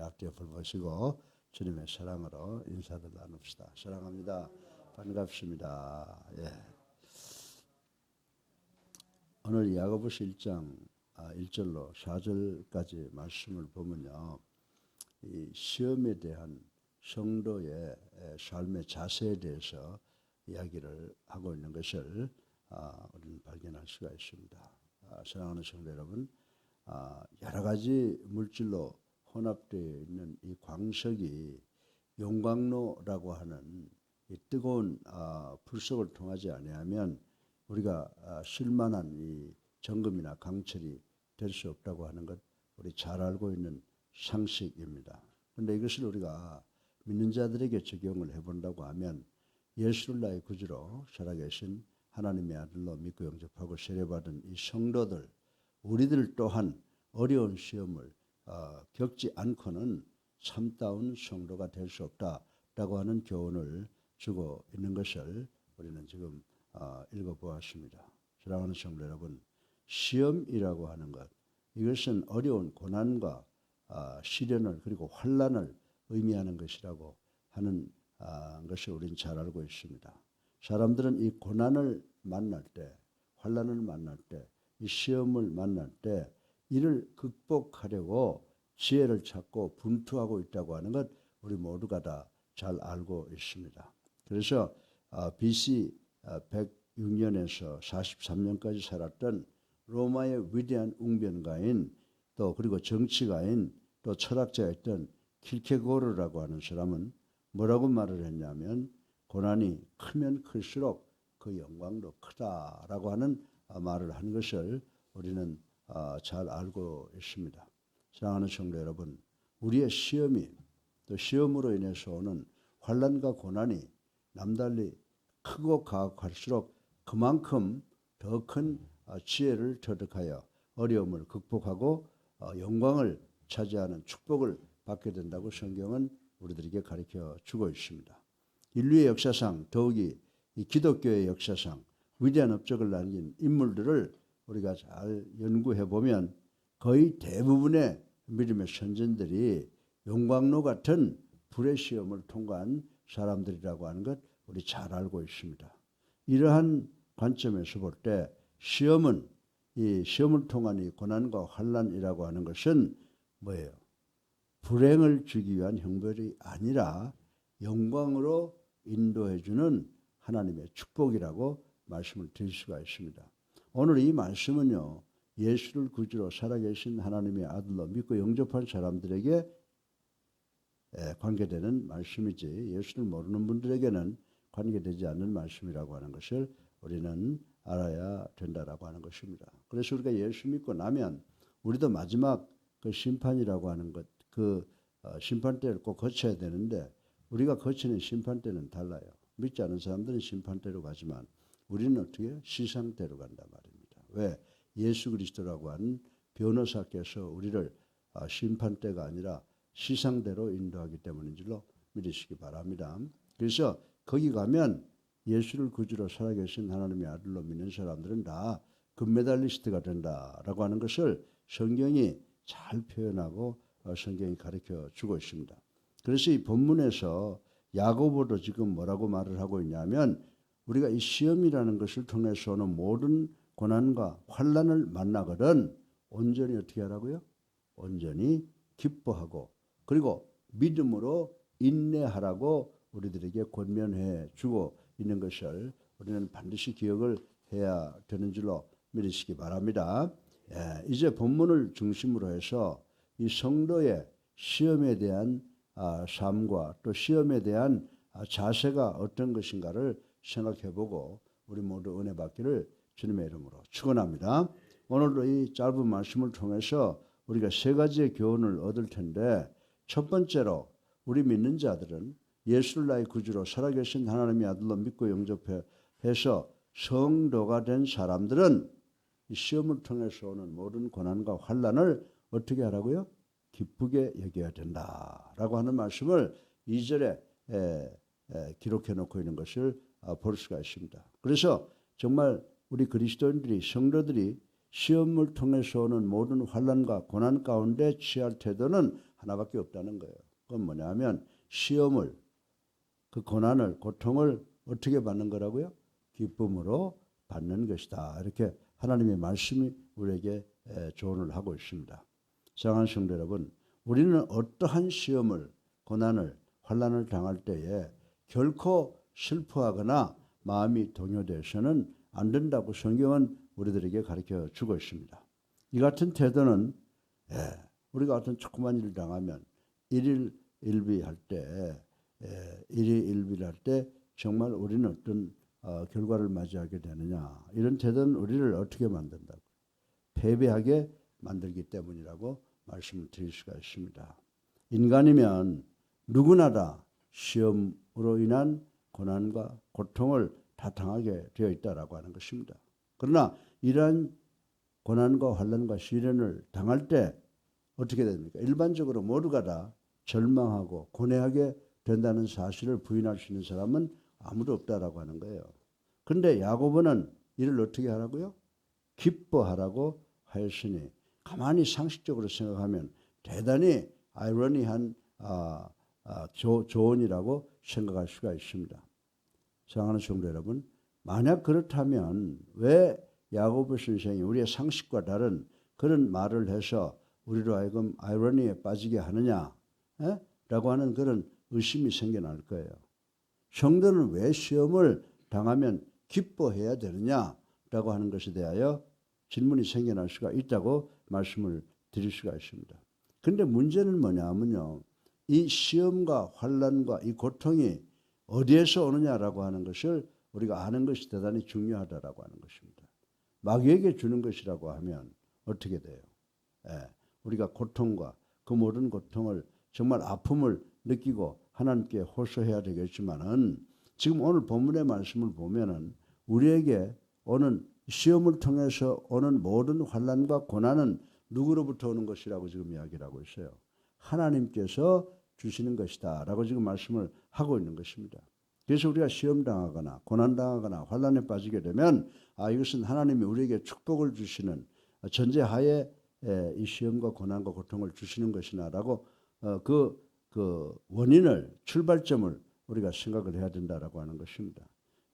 우리 앞뒤에 불보시고 주님의 사랑으로 인사들 나눕시다. 사랑합니다. 반갑습니다. 예. 오늘 야고보서 1장 아, 1절로 4절까지 말씀을 보면요. 이 시험에 대한 성도의 에, 삶의 자세에 대해서 이야기를 하고 있는 것을 아, 우리는 발견할 수가 있습니다. 아, 사랑하는 성도 여러분, 아, 여러 가지 물질로 혼합되어 있는 이 광석이 용광로라고 하는 이 뜨거운 아, 불속을 통하지 아니하면 우리가 아, 쓸만한 이 정금이나 강철이 될 수 없다고 하는 것 우리 잘 알고 있는 상식입니다. 그런데 이것을 우리가 믿는 자들에게 적용을 해본다고 하면 예수를 나의 구주로 살아계신 하나님의 아들로 믿고 영접하고 세례받은 이 성도들 우리들 또한 어려운 시험을 어, 겪지 않고는 참다운 성도가 될 수 없다라고 하는 교훈을 주고 있는 것을 우리는 지금 어, 읽어보았습니다. 사랑하는 성도 여러분, 시험이라고 하는 것 이것은 어려운 고난과 아, 시련을 그리고 환란을 의미하는 것이라고 하는 아, 것을 우리는 잘 알고 있습니다. 사람들은 이 고난을 만날 때, 환란을 만날 때, 이 시험을 만날 때 이를 극복하려고 지혜를 찾고 분투하고 있다고 하는 것 우리 모두가 다 잘 알고 있습니다. 그래서 아, BC 106년에서 43년까지 살았던 로마의 위대한 웅변가인 또 그리고 정치가인 또 철학자였던 킬케고르라고 하는 사람은 뭐라고 말을 했냐면 고난이 크면 클수록 그 영광도 크다라고 하는 아, 말을 한 것을 우리는 아, 잘 알고 있습니다. 사랑하는 성도 여러분, 우리의 시험이 또 시험으로 인해서 오는 환란과 고난이 남달리 크고 가혹할수록 그만큼 더큰 아, 지혜를 터득하여 어려움을 극복하고 어, 영광을 차지하는 축복을 받게 된다고 성경은 우리들에게 가르쳐 주고 있습니다. 인류의 역사상 더욱이 이 기독교의 역사상 위대한 업적을 남긴 인물들을 우리가 잘 연구해 보면 거의 대부분의 믿음의 선전들이 용광로 같은 불의 시험을 통과한 사람들이라고 하는 것 우리 잘 알고 있습니다. 이러한 관점에서 볼 때 시험은 이 시험을 통한 이 고난과 환란이라고 하는 것은 뭐예요? 불행을 주기 위한 형벌이 아니라 영광으로 인도해 주는 하나님의 축복이라고 말씀을 드릴 수가 있습니다. 오늘 이 말씀은요. 예수를 구주로 살아계신 하나님의 아들로 믿고 영접한 사람들에게 관계되는 말씀이지 예수를 모르는 분들에게는 관계되지 않는 말씀이라고 하는 것을 우리는 알아야 된다라고 하는 것입니다. 그래서 우리가 예수 믿고 나면 우리도 마지막 그 심판이라고 하는 것, 그 어, 심판대를 꼭 거쳐야 되는데 우리가 거치는 심판대는 달라요. 믿지 않은 사람들은 심판대로 가지만 우리는 어떻게 시상대로 간단 말입니다. 왜? 예수 그리스도라고 하는 변호사께서 우리를 어, 심판대가 아니라 시상대로 인도하기 때문인 줄로 믿으시기 바랍니다. 그래서 거기 가면 예수를 구주로 살아계신 하나님의 아들로 믿는 사람들은 다 금메달리스트가 된다라고 하는 것을 성경이 잘 표현하고 어, 성경이 가르쳐 주고 있습니다. 그래서 이 본문에서 야고보도 지금 뭐라고 말을 하고 있냐면 우리가 이 시험이라는 것을 통해서 오는 모든 고난과 환란을 만나거든 온전히 어떻게 하라고요? 온전히 기뻐하고 그리고 믿음으로 인내하라고 우리들에게 권면해 주고 있는 것을 우리는 반드시 기억을 해야 되는 줄로 믿으시기 바랍니다. 예, 이제 본문을 중심으로 해서 이 성도의 시험에 대한 아, 삶과 또 시험에 대한 아, 자세가 어떤 것인가를 생각해보고 우리 모두 은혜 받기를 주님의 이름으로 축원합니다. 오늘도 이 짧은 말씀을 통해서 우리가 세 가지의 교훈을 얻을 텐데 첫 번째로 우리 믿는 자들은 예수를 나의 구주로 살아계신 하나님의 아들로 믿고 영접해서 성도가 된 사람들은 이 시험을 통해서 오는 모든 고난과 환란을 어떻게 하라고요? 기쁘게 여겨야 된다라고 하는 말씀을 2절에 기록해 놓고 있는 것을 아, 볼 수가 있습니다. 그래서 정말 우리 그리스도인들이 성도들이 시험을 통해서 오는 모든 환란과 고난 가운데 취할 태도는 하나밖에 없다는 거예요. 그건 뭐냐면 시험을 그 고난을 고통을 어떻게 받는 거라고요? 기쁨으로 받는 것이다. 이렇게 하나님의 말씀이 우리에게 에, 조언을 하고 있습니다. 사랑하는 성도 여러분, 우리는 어떠한 시험을 고난을 환란을 당할 때에 결코 슬퍼하거나 마음이 동요되어서는 안 된다고 성경은 우리들에게 가르쳐 주고 있습니다. 이 같은 태도는 예, 우리가 어떤 조그만 일을 당하면 일일 일비할 때, 예, 일일 일비를 할 때 정말 우리는 어떤 어, 결과를 맞이하게 되느냐 이런 태도는 우리를 어떻게 만든다고 패배하게 만들기 때문이라고 말씀을 드릴 수가 있습니다. 인간이면 누구나 다 시험으로 인한 고난과 고통을 다 당하게 되어 있다라고 하는 것입니다. 그러나 이러한 고난과 환란과 시련을 당할 때 어떻게 됩니까? 일반적으로 모두가 다 절망하고 고뇌하게 된다는 사실을 부인할 수 있는 사람은 아무도 없다라고 하는 거예요. 그런데 야고보는 이를 어떻게 하라고요? 기뻐하라고 하였으니 가만히 상식적으로 생각하면 대단히 아이러니한 아, 아, 조, 조언이라고 생각할 수가 있습니다. 사랑하는 성도 여러분, 만약 그렇다면 왜 야고보 선생이 우리의 상식과 다른 그런 말을 해서 우리로 하여금 아이러니에 빠지게 하느냐? 에? 라고 하는 그런 의심이 생겨날 거예요. 성도는 왜 시험을 당하면 기뻐해야 되느냐? 라고 하는 것에 대하여 질문이 생겨날 수가 있다고 말씀을 드릴 수가 있습니다. 근데 문제는 뭐냐면요. 이 시험과 환란과 이 고통이 어디에서 오느냐라고 하는 것을 우리가 아는 것이 대단히 중요하다라고 하는 것입니다. 마귀에게 주는 것이라고 하면 어떻게 돼요? 예, 우리가 고통과 그 모든 고통을 정말 아픔을 느끼고 하나님께 호소해야 되겠지만은 지금 오늘 본문의 말씀을 보면은 우리에게 오는 시험을 통해서 오는 모든 환란과 고난은 누구로부터 오는 것이라고 지금 이야기를 하고 있어요. 하나님께서 주시는 것이다 라고 지금 말씀을 하고 있는 것입니다. 그래서 우리가 시험 당하거나 고난 당하거나 환란에 빠지게 되면 아 이것은 하나님이 우리에게 축복을 주시는 전제하에 이 시험과 고난과 고통을 주시는 것이나라고 어, 그, 그 원인을 출발점을 우리가 생각을 해야 된다라고 하는 것입니다.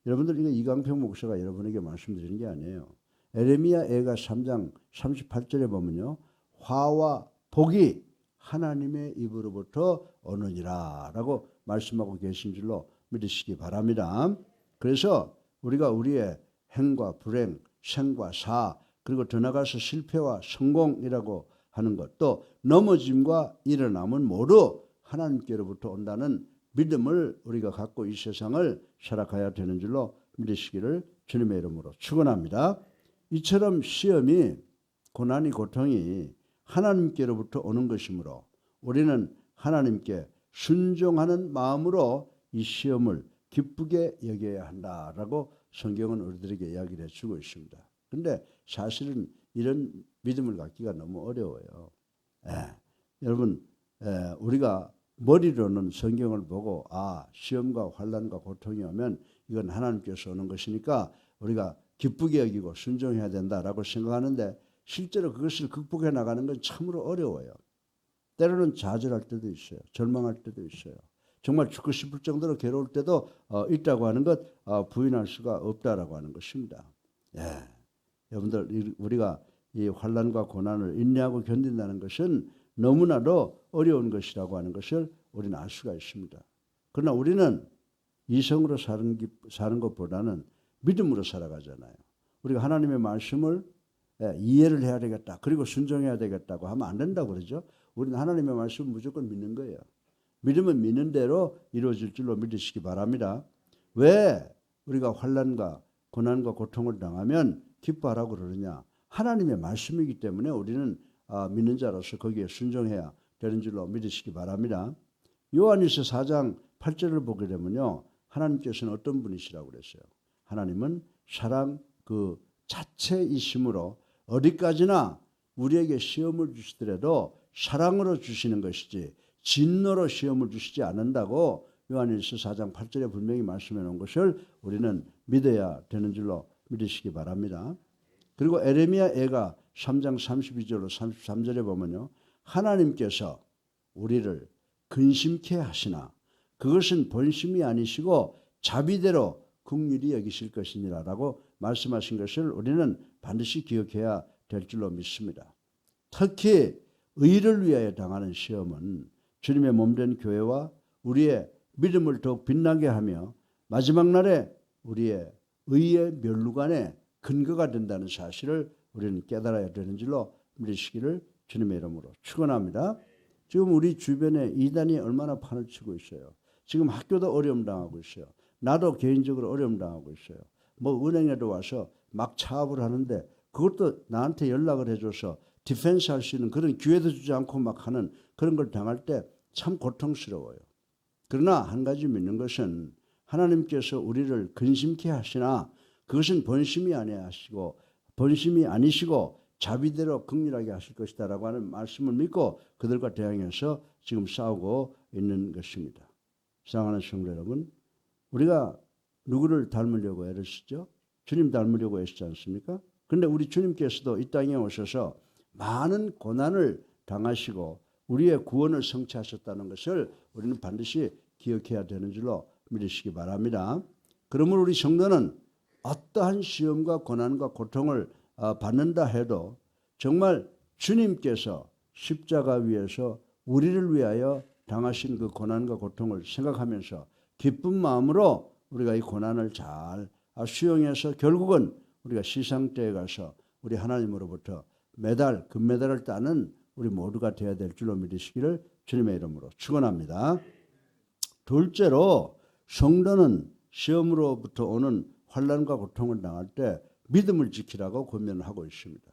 여러분들 이거 이강평 목사가 여러분에게 말씀드리는 게 아니에요. 에레미야 애가 3장 38절에 보면요. 화와 복이 하나님의 입으로부터 오느니라라고 말씀하고 계신 줄로 믿으시기 바랍니다. 그래서 우리가 우리의 행과 불행, 생과 사, 그리고 더 나가서 실패와 성공이라고 하는 것, 또 넘어짐과 일어남은 모두 하나님께로부터 온다는 믿음을 우리가 갖고 이 세상을 살아가야 되는 줄로 믿으시기를 주님의 이름으로 축원합니다. 이처럼 시험이 고난이 고통이 하나님께로부터 오는 것이므로 우리는 하나님께 순종하는 마음으로 이 시험을 기쁘게 여겨야 한다라고 성경은 우리들에게 이야기를 해주고 있습니다. 근데 사실은 이런 믿음을 갖기가 너무 어려워요. 예. 여러분, 예, 우리가 머리로는 성경을 보고 아 시험과 환란과 고통이 오면 이건 하나님께서 오는 것이니까 우리가 기쁘게 여기고 순종해야 된다라고 생각하는데 실제로 그것을 극복해 나가는 건 참으로 어려워요. 때로는 좌절할 때도 있어요. 절망할 때도 있어요. 정말 죽고 싶을 정도로 괴로울 때도 어, 있다고 하는 것 어, 부인할 수가 없다라고 하는 것입니다. 예. 여러분들 우리가 이 환란과 고난을 인내하고 견딘다는 것은 너무나도 어려운 것이라고 하는 것을 우리는 알 수가 있습니다. 그러나 우리는 이성으로 사는, 사는 것보다는 믿음으로 살아가잖아요. 우리가 하나님의 말씀을 예, 이해를 해야 되겠다. 그리고 순종해야 되겠다고 하면 안 된다고 그러죠. 우리는 하나님의 말씀을 무조건 믿는 거예요. 믿으면 믿는 대로 이루어질 줄로 믿으시기 바랍니다. 왜 우리가 환란과 고난과 고통을 당하면 기뻐하라고 그러느냐? 하나님의 말씀이기 때문에 우리는 아, 믿는 자로서 거기에 순종해야 되는 줄로 믿으시기 바랍니다. 요한일서 4장 8절을 보게 되면요. 하나님께서는 어떤 분이시라고 그랬어요. 하나님은 사랑 그 자체이심으로 어디까지나 우리에게 시험을 주시더라도 사랑으로 주시는 것이지 진노로 시험을 주시지 않는다고 요한일서 4장 8절에 분명히 말씀해 놓은 것을 우리는 믿어야 되는 줄로 믿으시기 바랍니다. 그리고 에레미야 애가 3장 32절로 33절에 보면요. 하나님께서 우리를 근심케 하시나 그것은 본심이 아니시고 자비대로 국률이 여기실 것이니라라고 말씀하신 것을 우리는 반드시 기억해야 될 줄로 믿습니다. 특히 의를 위하여 당하는 시험은 주님의 몸된 교회와 우리의 믿음을 더욱 빛나게 하며 마지막 날에 우리의 의의 멸루관의 근거가 된다는 사실을 우리는 깨달아야 되는 줄로 믿으시기를 주님의 이름으로 축원합니다. 지금 우리 주변에 이단이 얼마나 판을 치고 있어요. 지금 학교도 어려움 당하고 있어요. 나도 개인적으로 어려움 당하고 있어요. 뭐 은행에도 와서 막 차업을 하는데 그것도 나한테 연락을 해줘서 디펜스 할 수 있는 그런 기회도 주지 않고 막 하는 그런 걸 당할 때 참 고통스러워요. 그러나 한 가지 믿는 것은 하나님께서 우리를 근심케 하시나 그것은 본심이 아니하시고 본심이 아니시고 자비대로 극렬하게 하실 것이다라고 하는 말씀을 믿고 그들과 대항해서 지금 싸우고 있는 것입니다. 사랑하는 성도 여러분, 우리가 누구를 닮으려고 애를 쓰죠? 주님 닮으려고 애쓰지 않습니까? 근데 우리 주님께서도 이 땅에 오셔서 많은 고난을 당하시고 우리의 구원을 성취하셨다는 것을 우리는 반드시 기억해야 되는 줄로 믿으시기 바랍니다. 그러므로 우리 성도는 어떠한 시험과 고난과 고통을 어, 받는다 해도 정말 주님께서 십자가 위에서 우리를 위하여 당하신 그 고난과 고통을 생각하면서 기쁜 마음으로 우리가 이 고난을 잘 수용해서 결국은 우리가 시상대에 가서 우리 하나님으로부터 메달 금메달을 따는 우리 모두가 되어야 될 줄로 믿으시기를 주님의 이름으로 축원합니다. 둘째로 성도는 시험으로부터 오는 환란과 고통을 당할 때 믿음을 지키라고 권면하고 있습니다.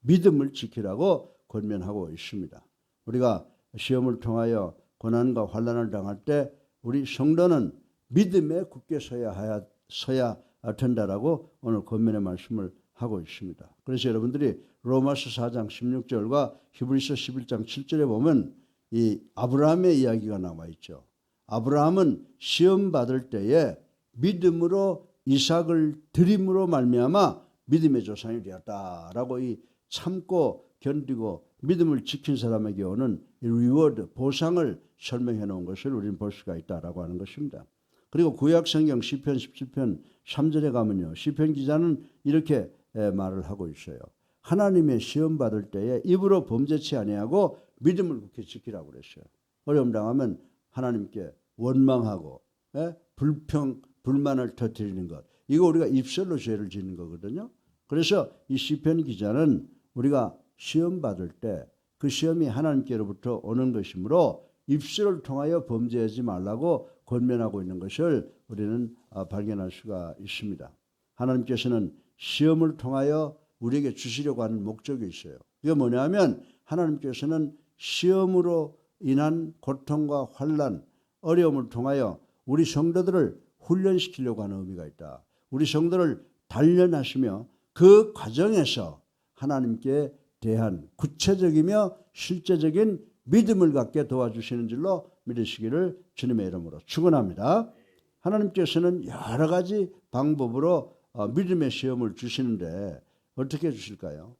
믿음을 지키라고 권면하고 있습니다. 우리가 시험을 통하여 고난과 환란을 당할 때 우리 성도는 믿음에 굳게 서야 서야 된다라고 오늘 권면의 말씀을 하고 있습니다. 그래서 여러분들이 로마서 4장 16절과 히브리서 11장 7절에 보면 이 아브라함의 이야기가 나와 있죠. 아브라함은 시험 받을 때에 믿음으로 이삭을 드림으로 말미암아 믿음의 조상이 되었다라고 이 참고 견디고 믿음을 지킨 사람에게 오는 이 리워드 보상을 설명해 놓은 것을 우리는 볼 수가 있다라고 하는 것입니다. 그리고 구약 성경 시편 17편 3절에 가면요. 시편 기자는 이렇게 말을 하고 있어요. 하나님의 시험 받을 때에 입으로 범죄치 아니하고 믿음을 굳게 지키라고 그랬어요. 어려움 당하면 하나님께 원망하고 예? 불평 불만을 터뜨리는 것. 이거 우리가 입술로 죄를 짓는 거거든요. 그래서 이 시편 기자는 우리가 시험 받을 때 그 시험이 하나님께로부터 오는 것이므로 입술을 통하여 범죄하지 말라고 권면하고 있는 것을 우리는 아, 발견할 수가 있습니다. 하나님께서는 시험을 통하여 우리에게 주시려고 하는 목적이 있어요. 이게 뭐냐면 하나님께서는 시험으로 인한 고통과 환란, 어려움을 통하여 우리 성도들을 훈련시키려고 하는 의미가 있다. 우리 성도를 단련하시며 그 과정에서 하나님께 대한 구체적이며 실제적인 믿음을 갖게 도와주시는 줄로 믿으시기를 주님의 이름으로 축원합니다. 하나님께서는 여러 가지 방법으로 어, 믿음의 시험을 주시는데 어떻게 주실까요?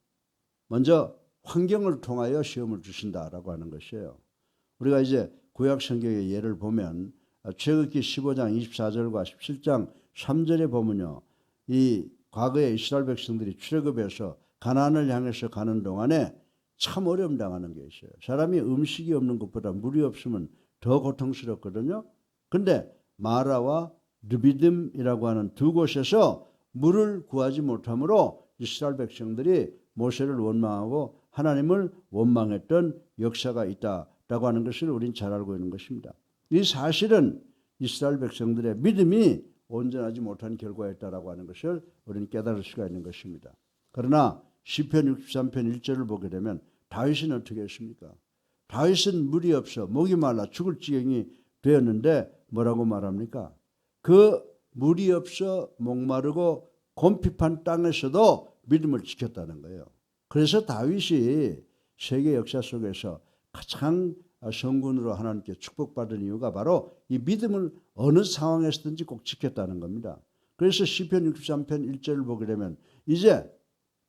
먼저 환경을 통하여 시험을 주신다라고 하는 것이에요. 우리가 이제 구약 성경의 예를 보면 최극기 15장 24절과 17장 3절에 보면요. 이 과거에 이스라엘 백성들이 출애굽해서 가나안을 향해서 가는 동안에 참 어려움 당하는 게 있어요. 사람이 음식이 없는 것보다 물이 없으면 더 고통스럽거든요. 근데 마라와 르비딤이라고 하는 두 곳에서 물을 구하지 못하므로 이스라엘 백성들이 모세를 원망하고 하나님을 원망했던 역사가 있다라고 하는 것을 우린 잘 알고 있는 것입니다. 이 사실은 이스라엘 백성들의 믿음이 온전하지 못한 결과였다라고 하는 것을 우리는 깨달을 수가 있는 것입니다. 그러나 시편 63편 1절을 보게 되면 다윗은 어떻게 했습니까? 다윗은 물이 없어 목이 말라 죽을 지경이 되었는데 뭐라고 말합니까? 그 물이 없어 목마르고 곰핍한 땅에서도 믿음을 지켰다는 거예요. 그래서 다윗이 세계 역사 속에서 가장 성군으로 하나님께 축복받은 이유가 바로 이 믿음을 어느 상황에서든지 꼭 지켰다는 겁니다. 그래서 시편 63편 1절을 보게 되면 이제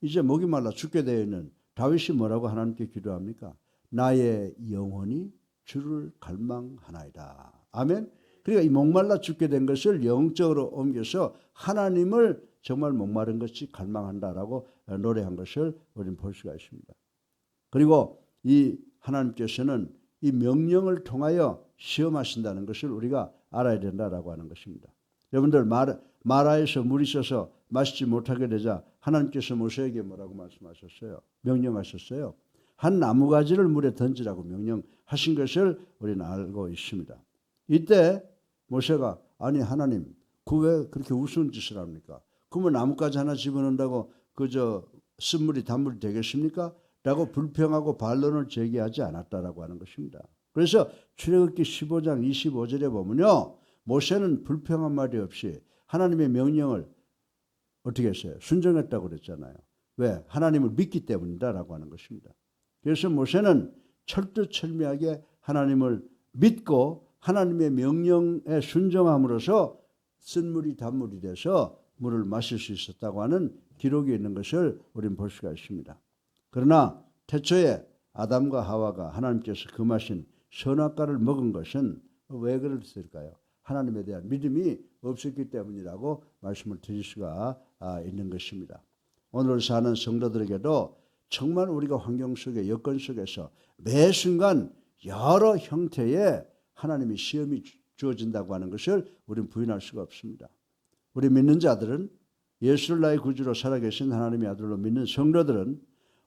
이제 목이 말라 죽게 되어 있는 다윗이 뭐라고 하나님께 기도합니까? 나의 영혼이 주를 갈망하나이다. 아멘. 그러니까 이 목말라 죽게 된 것을 영적으로 옮겨서 하나님을 정말 목마른 것이 갈망한다라고 노래한 것을 우리는 볼 수가 있습니다. 그리고 이 하나님께서는 이 명령을 통하여 시험하신다는 것을 우리가 알아야 된다라고 하는 것입니다. 여러분들 말, 마라에서 물이 있어서 마시지 못하게 되자 하나님께서 모세에게 뭐라고 말씀하셨어요? 명령하셨어요. 한 나무 가지를 물에 던지라고 명령하신 것을 우리는 알고 있습니다. 이때 모세가 아니 하나님 그 왜 그렇게 우스운 짓을 합니까? 그러면 나뭇가지 하나 집어넣는다고 그저 쓴물이 단물이 되겠습니까? 라고 불평하고 반론을 제기하지 않았다라고 하는 것입니다. 그래서 출애굽기 15장 25절에 보면요. 모세는 불평한 말이 없이 하나님의 명령을 어떻게 했어요? 순종했다고 그랬잖아요. 왜? 하나님을 믿기 때문이다라고 하는 것입니다. 그래서 모세는 철두철미하게 하나님을 믿고 하나님의 명령에 순종함으로써 쓴물이 단물이 돼서 물을 마실 수 있었다고 하는 기록이 있는 것을 우리는 볼 수가 있습니다. 그러나 태초에 아담과 하와가 하나님께서 금하신 선악과를 먹은 것은 왜 그랬을까요? 하나님에 대한 믿음이 없었기 때문이라고 말씀을 드릴 수가 아, 있는 것입니다. 오늘 사는 성도들에게도 정말 우리가 환경 속에 여건 속에서 매 순간 여러 형태의 하나님의 시험이 주어진다고 하는 것을 우리는 부인할 수가 없습니다. 우리 믿는 자들은 예수를 나의 구주로 살아계신 하나님의 아들로 믿는 성도들은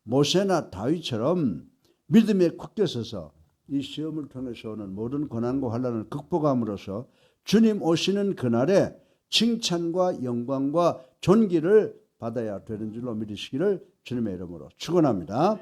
모세나 다윗처럼 믿음에 굳게 서서 이 시험을 통해서 오는 모든 고난과 환란을 극복함으로써 주님 오시는 그날에 칭찬과 영광과 존귀를 받아야 되는 줄로 믿으시기를 주님의 이름으로 축원합니다.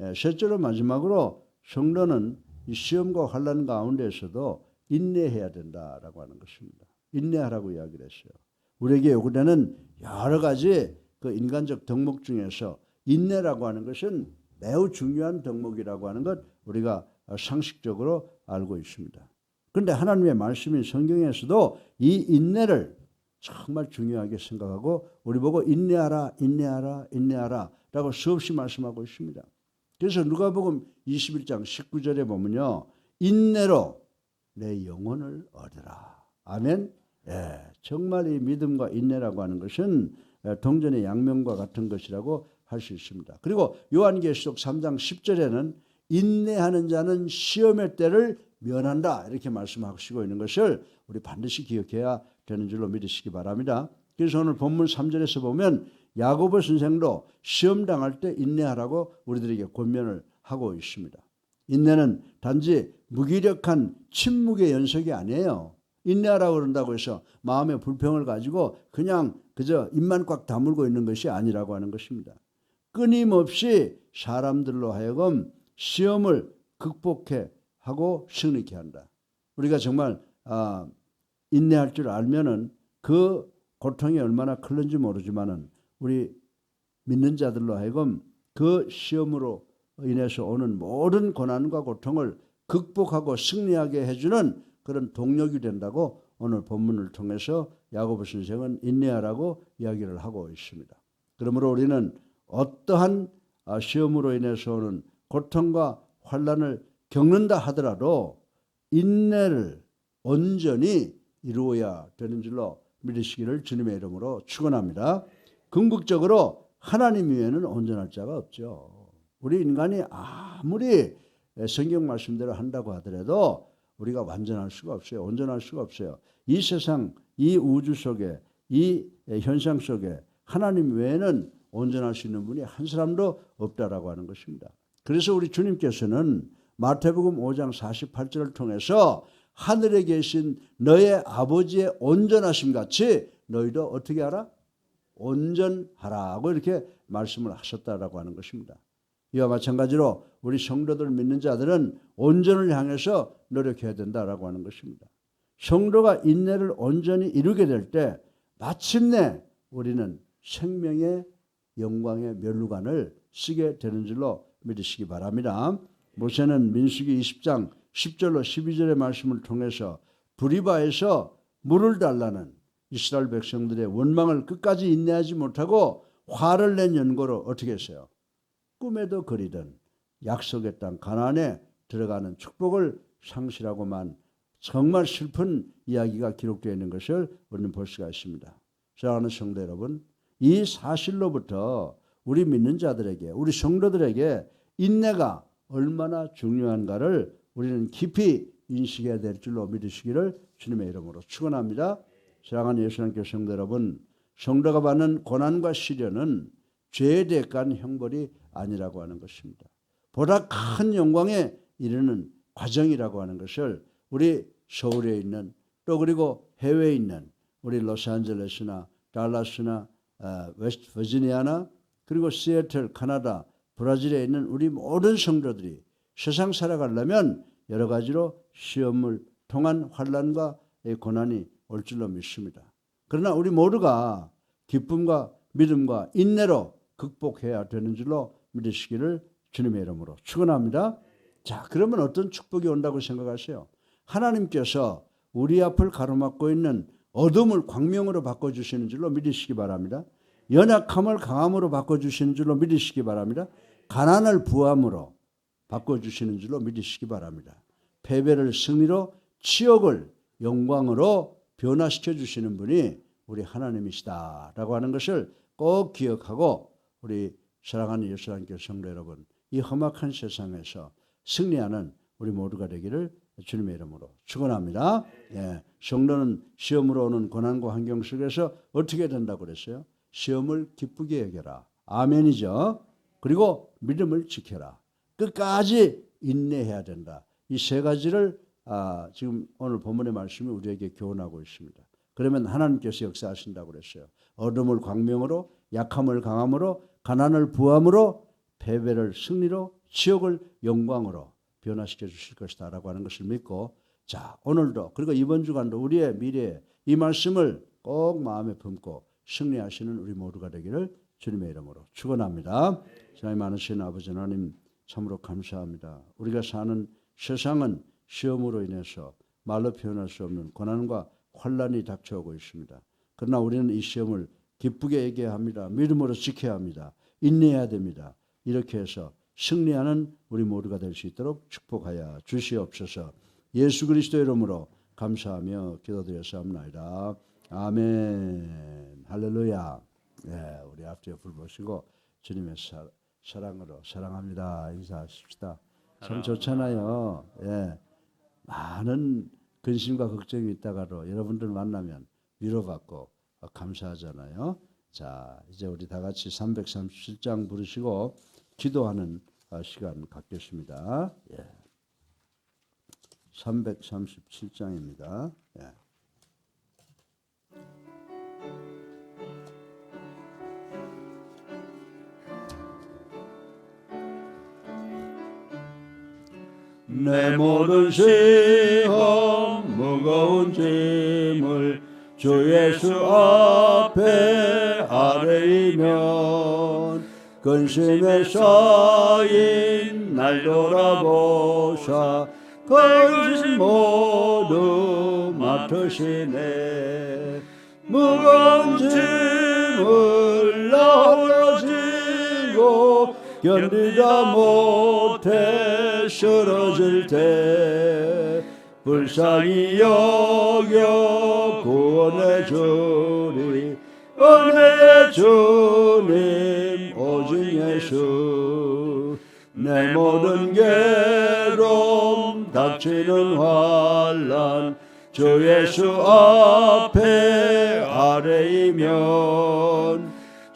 예, 셋째로 마지막으로 성도는 이 시험과 환란 가운데서도 인내해야 된다라고 하는 것입니다. 인내하라고 이야기를 했어요. 우리에게 요구되는 여러 가지 그 인간적 덕목 중에서 인내라고 하는 것은 매우 중요한 덕목이라고 하는 것 우리가 상식적으로 알고 있습니다. 그런데 하나님의 말씀인 성경에서도 이 인내를 정말 중요하게 생각하고 우리 보고 인내하라 인내하라 인내하라 라고 수없이 말씀하고 있습니다. 그래서 누가복음 21장 19절에 보면요. 인내로 내 영혼을 얻으라. 아멘. 예, 정말 이 믿음과 인내라고 하는 것은 동전의 양면과 같은 것이라고 할 수 있습니다. 그리고 요한계시록 3장 10절에는 인내하는 자는 시험의 때를 면한다 이렇게 말씀하시고 있는 것을 우리 반드시 기억해야 되는 줄로 믿으시기 바랍니다. 그래서 오늘 본문 3절에서 보면 야고보 선생도 시험 당할 때 인내하라고 우리들에게 권면을 하고 있습니다. 인내는 단지 무기력한 침묵의 연속이 아니에요. 인내하라고 그런다고 해서 마음의 불평을 가지고 그냥 그저 입만 꽉 다물고 있는 것이 아니라고 하는 것입니다. 끊임없이 사람들로 하여금 시험을 극복해 하고 승리케 한다. 우리가 정말 아, 인내할 줄 알면은 그 고통이 얼마나 클는지 모르지만은 우리 믿는 자들로 하여금 그 시험으로 인해서 오는 모든 고난과 고통을 극복하고 승리하게 해주는 그런 동력이 된다고 오늘 본문을 통해서 야고보 선생은 인내하라고 이야기를 하고 있습니다. 그러므로 우리는 어떠한 아, 시험으로 인해서 오는 고통과 환란을 겪는다 하더라도 인내를 온전히 이루어야 되는 줄로 믿으시기를 주님의 이름으로 축원합니다. 궁극적으로 하나님 외에는 온전할 자가 없죠. 우리 인간이 아무리 성경 말씀대로 한다고 하더라도 우리가 완전할 수가 없어요. 온전할 수가 없어요. 이 세상, 이 우주 속에, 이 현상 속에 하나님 외에는 온전할 수 있는 분이 한 사람도 없다라고 하는 것입니다. 그래서 우리 주님께서는 마태복음 5장 48절을 통해서 하늘에 계신 너의 아버지의 온전하심 같이 너희도 어떻게 하라? 온전하라고 이렇게 말씀을 하셨다라고 하는 것입니다. 이와 마찬가지로 우리 성도들 믿는 자들은 온전을 향해서 노력해야 된다라고 하는 것입니다. 성도가 인내를 온전히 이루게 될 때 마침내 우리는 생명의 영광의 멸루관을 쓰게 되는 줄로 믿으시기 바랍니다. 모세는 민수기 20장 10절로 12절의 말씀을 통해서 브리바에서 물을 달라는 이스라엘 백성들의 원망을 끝까지 인내하지 못하고 화를 낸 연고로 어떻게 했어요? 꿈에도 그리던 약속의 땅 가나안에 들어가는 축복을 상실하고만 정말 슬픈 이야기가 기록되어 있는 것을 우리는 볼 수가 있습니다. 사랑하는 성도 여러분, 이 사실로부터 우리 믿는 자들에게, 우리 성도들에게 인내가 얼마나 중요한가를 우리는 깊이 인식해야 될 줄로 믿으시기를 주님의 이름으로 축원합니다. 사랑하는 예수님께 성도 여러분, 성도가 받는 고난과 시련은 죄에 대한 형벌이 아니라고 하는 것입니다. 보다 큰 영광에 이르는 과정이라고 하는 것을 우리 서울에 있는 또 그리고 해외에 있는 우리 로스앤젤레스나 달라스나 어, 웨스트 버지니아나 그리고 시애틀 카나다 브라질에 있는 우리 모든 성도들이 세상 살아가려면 여러 가지로 시험을 통한 환란과 이 고난이 올 줄로 믿습니다. 그러나 우리 모두가 기쁨과 믿음과 인내로 극복해야 되는 줄로 믿으시기를 주님의 이름으로 축원합니다. 자, 그러면 어떤 축복이 온다고 생각하세요? 하나님께서 우리 앞을 가로막고 있는 어둠을 광명으로 바꿔 주시는 줄로 믿으시기 바랍니다. 연약함을 강함으로 바꿔 주시는 줄로 믿으시기 바랍니다. 가난을 부함으로 바꿔 주시는 줄로 믿으시기 바랍니다. 패배를 승리로 치욕을 영광으로 변화시켜 주시는 분이 우리 하나님이시다라고 하는 것을 꼭 기억하고 우리 사랑하는 예수님께 성도 여러분 이 험악한 세상에서 승리하는 우리 모두가 되기를 주님의 이름으로 축원합니다. 예, 성도는 시험으로 오는 고난과 환경 속에서 어떻게 된다고 그랬어요? 시험을 기쁘게 여겨라. 아멘이죠. 그리고 믿음을 지켜라. 끝까지 인내해야 된다. 이 세 가지를 아, 지금 오늘 본문의 말씀이 우리에게 교훈하고 있습니다. 그러면 하나님께서 역사하신다고 그랬어요. 어둠을 광명으로, 약함을 강함으로, 가난을 부함으로, 패배를 승리로, 지옥을 영광으로 변화시켜 주실 것이다라고 하는 것을 믿고 자 오늘도 그리고 이번 주간도 우리의 미래에 이 말씀을 꼭 마음에 품고 승리하시는 우리 모두가 되기를 주님의 이름으로 축원합니다. 사랑이 많으신 아버지 하나님 참으로 감사합니다. 우리가 사는 세상은 시험으로 인해서 말로 표현할 수 없는 고난과 환란이 닥쳐오고 있습니다. 그러나 우리는 이 시험을 기쁘게 얘기해야 합니다. 믿음으로 지켜야 합니다. 인내해야 됩니다. 이렇게 해서 승리하는 우리 모두가 될 수 있도록 축복하여 주시옵소서. 예수 그리스도 이름으로 감사하며 기도드렸사옵나이다. 아멘. 할렐루야. 네, 우리 앞뒤에 불 보시고 주님의 사, 사랑으로 사랑합니다. 인사하십시다. 참 좋잖아요. 예. 많은 근심과 걱정이 있다가도 여러분들 만나면 위로받고 감사하잖아요. 자, 이제 우리 다 같이 337장 부르시고 기도하는 어, 시간 갖겠습니다. 예. 337장입니다. 예. 내 모든 시험 무거운 짐을 주 예수 앞에 아뢰이면 근심에 쌓인 날 돌아보사 근심 모두 맡으시네. 무거운 짐을 나 홀로 지고 견디다 못해 쓰러질 때 불쌍히 여겨 구원해 주리. 은혜의 주님 오직 예수. 내 모든 괴로움 닥치는 환란 주 예수 앞에 아뢰이면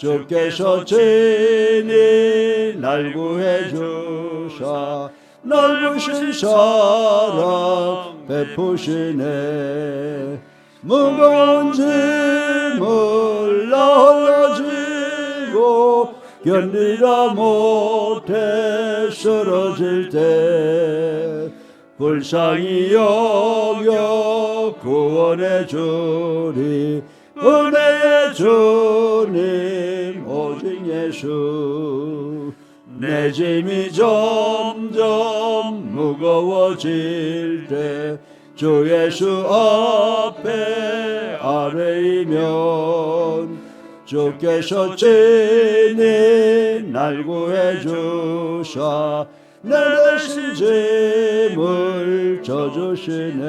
주께서 친히 날 구해 주사 넓으신 사랑 베푸시네. 무거운 짐을 나홀로 지고 견디다 못해 쓰러질 때 불쌍히 여겨 구원해 주리 은혜의 주님 예수 내 짐이 점점 무거워질 때 주 예수 앞에 아뢰이면 주께서 친히 날 구해 주사 내 대신 짐을 져주시네.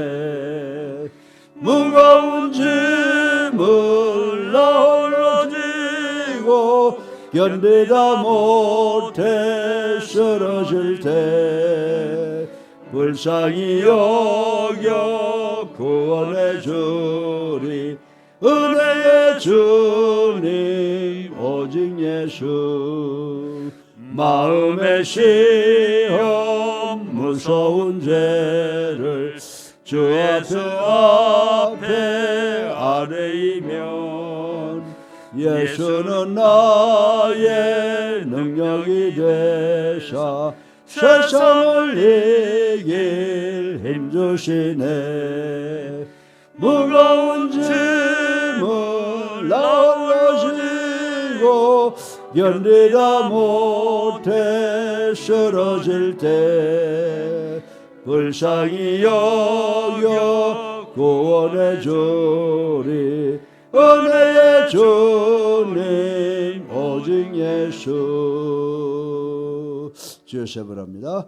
무거운 짐을 견디다 못해 쓰러질 때 불쌍히 여겨 구원해 주리. 은혜의 주님 오직 예수. 마음의 시험 무서운 죄를 주 앞에 앞에 아뢰이면 예수는 나의 능력이 되사 세상을 이길 힘 주시네. 무거운 짐을 나올라지고 견디다 못해 쓰러질 때 불쌍히 여겨 구원해 주리 은혜의 주님 오직 예수. 주여 세번합니다